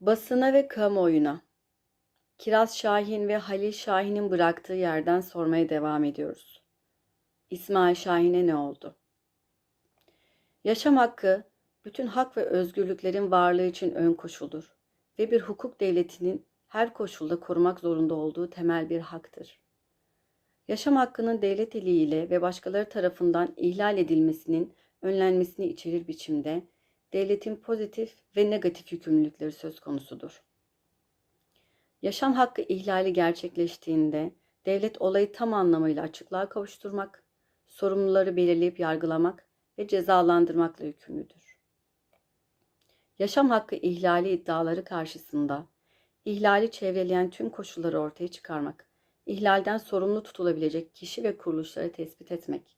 Basına ve kamuoyuna Kiraz Şahin ve Halil Şahin'in bıraktığı yerden sormaya devam ediyoruz. İsmail Şahin'e ne oldu? Yaşam hakkı, bütün hak ve özgürlüklerin varlığı için ön koşuldur ve bir hukuk devletinin her koşulda korumak zorunda olduğu temel bir haktır. Yaşam hakkının devlet eliyle ve başkaları tarafından ihlal edilmesinin önlenmesini içerir biçimde devletin pozitif ve negatif yükümlülükleri söz konusudur. Yaşam hakkı ihlali gerçekleştiğinde devlet olayı tam anlamıyla açıklığa kavuşturmak, sorumluları belirleyip yargılamak ve cezalandırmakla yükümlüdür. Yaşam hakkı ihlali iddiaları karşısında ihlali çevreleyen tüm koşulları ortaya çıkarmak, ihlalden sorumlu tutulabilecek kişi ve kuruluşları tespit etmek,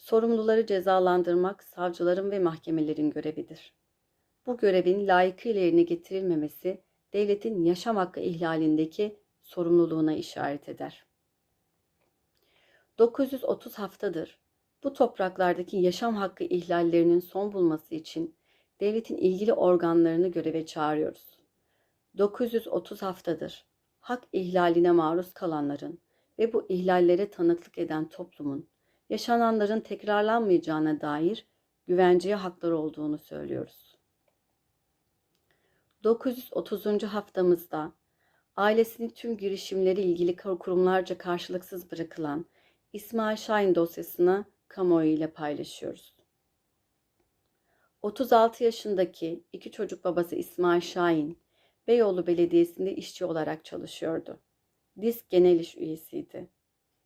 sorumluları cezalandırmak savcıların ve mahkemelerin görevidir. Bu görevin layıkıyla yerine getirilmemesi devletin yaşam hakkı ihlalindeki sorumluluğuna işaret eder. 930 haftadır bu topraklardaki yaşam hakkı ihlallerinin son bulması için devletin ilgili organlarını göreve çağırıyoruz. 930 haftadır hak ihlaline maruz kalanların ve bu ihlallere tanıklık eden toplumun yaşananların tekrarlanmayacağına dair güvenceye hakları olduğunu söylüyoruz. 930. haftamızda ailesinin tüm girişimleri ilgili kurumlarca karşılıksız bırakılan İsmail Şahin dosyasını kamuoyu ile paylaşıyoruz. 36 yaşındaki iki çocuk babası İsmail Şahin, Beyoğlu Belediyesi'nde işçi olarak çalışıyordu. Disk Genel İş üyesiydi.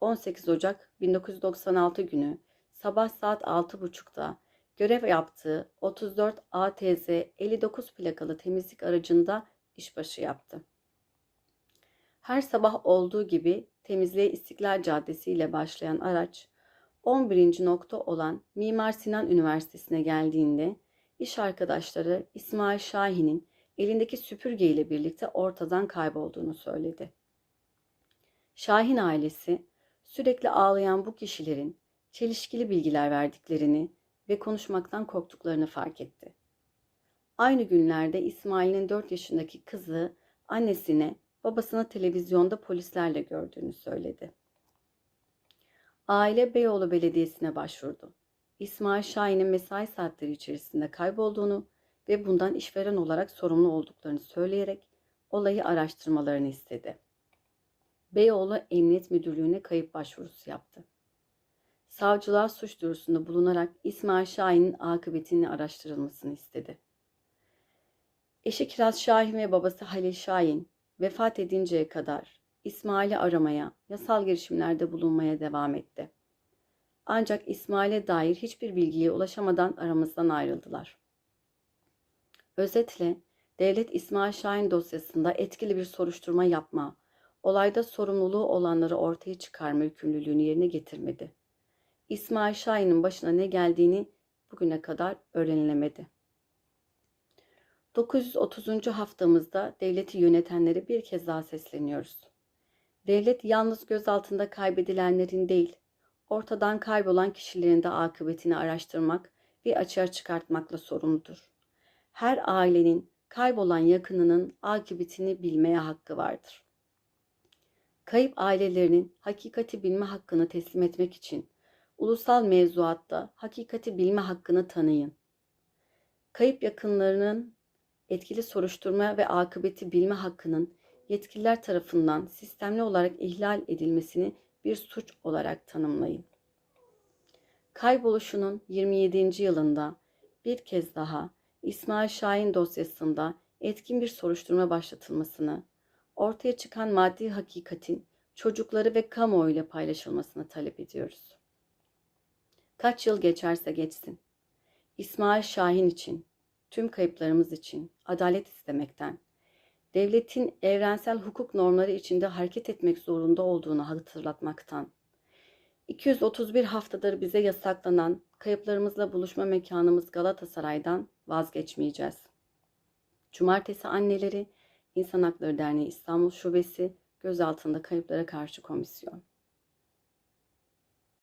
18 Ocak 1996 günü sabah saat 6.30'da görev yaptığı 34 ATZ 59 plakalı temizlik aracında işbaşı yaptı. Her sabah olduğu gibi temizliğe İstiklal Caddesi ile başlayan araç 11. nokta olan Mimar Sinan Üniversitesi'ne geldiğinde iş arkadaşları İsmail Şahin'in elindeki süpürge ile birlikte ortadan kaybolduğunu söyledi. Şahin ailesi sürekli ağlayan bu kişilerin çelişkili bilgiler verdiklerini ve konuşmaktan korktuklarını fark etti. Aynı günlerde İsmail'in 4 yaşındaki kızı annesine babasını televizyonda polislerle gördüğünü söyledi. Aile Beyoğlu Belediyesi'ne başvurdu. İsmail Şahin'in mesai saatleri içerisinde kaybolduğunu ve bundan işveren olarak sorumlu olduklarını söyleyerek olayı araştırmalarını istedi. Beyoğlu Emniyet Müdürlüğü'ne kayıp başvurusu yaptı. Savcılığa suç duyurusunda bulunarak İsmail Şahin'in akıbetini araştırılmasını istedi. Eşi Kiraz Şahin ve babası Halil Şahin vefat edinceye kadar İsmail'i aramaya, yasal girişimlerde bulunmaya devam etti. Ancak İsmail'e dair hiçbir bilgiye ulaşamadan aramızdan ayrıldılar. Özetle devlet İsmail Şahin dosyasında etkili bir soruşturma yapma, olayda sorumluluğu olanları ortaya çıkarma yükümlülüğünü yerine getirmedi. İsmail Şahin'in başına ne geldiğini bugüne kadar öğrenilemedi. 930. haftamızda devleti yönetenlere bir kez daha sesleniyoruz. Devlet yalnız gözaltında kaybedilenlerin değil, ortadan kaybolan kişilerin de akıbetini araştırmak ve açığa çıkartmakla sorumludur. Her ailenin kaybolan yakınının akıbetini bilmeye hakkı vardır. Kayıp ailelerinin hakikati bilme hakkını teslim etmek için ulusal mevzuatta hakikati bilme hakkını tanıyın. Kayıp yakınlarının etkili soruşturma ve akıbeti bilme hakkının yetkililer tarafından sistemli olarak ihlal edilmesini bir suç olarak tanımlayın. Kayboluşunun 27. yılında bir kez daha İsmail Şahin dosyasında etkin bir soruşturma başlatılmasını, ortaya çıkan maddi hakikatin çocukları ve kamuoyuyla paylaşılmasını talep ediyoruz. Kaç yıl geçerse geçsin. İsmail Şahin için, tüm kayıplarımız için adalet istemekten, devletin evrensel hukuk normları içinde hareket etmek zorunda olduğunu hatırlatmaktan, 231 haftadır bize yasaklanan kayıplarımızla buluşma mekanımız Galatasaray'dan vazgeçmeyeceğiz. Cumartesi anneleri İnsan Hakları Derneği İstanbul Şubesi gözaltında kayıplara karşı komisyon.